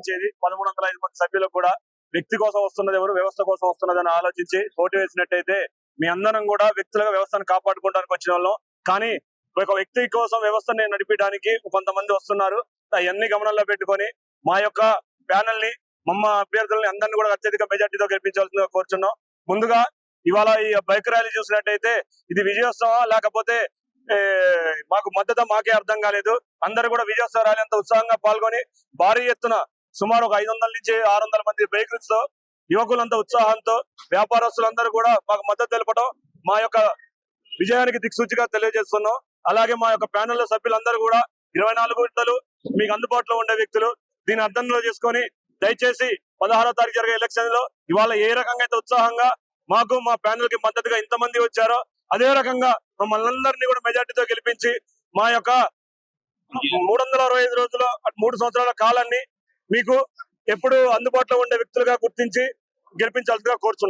ఆలోచించేది. పదమూడు వందల ఐదు మంది సభ్యులకు కూడా వ్యక్తి కోసం వస్తున్నది ఎవరు వ్యవస్థ కోసం వస్తున్నదని ఆలోచించి ఓటు వేసినట్టయితే మీ అందరం కూడా వ్యక్తులుగా వ్యవస్థను కాపాడుకోవడానికి వచ్చిన వాళ్ళం. కానీ ఒక వ్యక్తి కోసం వ్యవస్థని నడిపించడానికి కొంతమంది వస్తున్నారు. అవన్నీ గమనంలో పెట్టుకొని మా యొక్క ప్యానల్ని మమ్మ అభ్యర్థులని అందరినీ కూడా అత్యధిక మెజార్టీతో గెలిపించాల్సిందిగా కోరుచున్నాం. ముందుగా ఇవాళ ఈ బైక్ ర్యాలీ చూసినట్టయితే ఇది విజయోత్సవం లేకపోతే మాకు మద్దతు మాకే అర్థం కాలేదు. అందరూ కూడా విజయోత్సవ ర్యాలీ అంత ఉత్సాహంగా పాల్గొని భారీ ఎత్తున సుమారు ఒక ఐదు వందల నుంచి ఆరు వందల మంది తో యువకులంతా ఉత్సాహంతో వ్యాపారస్తులందరూ కూడా మాకు మద్దతు తెలపడం మా యొక్క విజయానికి దిక్సూచిగా తెలియజేస్తున్నాం. అలాగే మా యొక్క ప్యానెల్ సభ్యులందరూ కూడా ఇరవై నాలుగు గంటలు మీకు అందుబాటులో ఉండే వ్యక్తులు దీన్ని అర్థంలో చేసుకొని దయచేసి పదహారో తారీఖు జరిగే ఎలక్షన్లో ఇవాళ ఏ రకంగా అయితే ఉత్సాహంగా మాకు మా ప్యానెల్కి మద్దతుగా ఇంతమంది వచ్చారో అదే రకంగా మమ్మల్ని అందరినీ కూడా మెజార్టీతో గెలిపించి మా యొక్క మూడు వందల అరవై ఐదు రోజుల మూడు సంవత్సరాల కాలాన్ని మీకు ఎప్పుడు అందుబాటులో ఉండే వ్యక్తులుగా గుర్తించి గెలిపించాల్సిందిగా కోరుచున్నాం.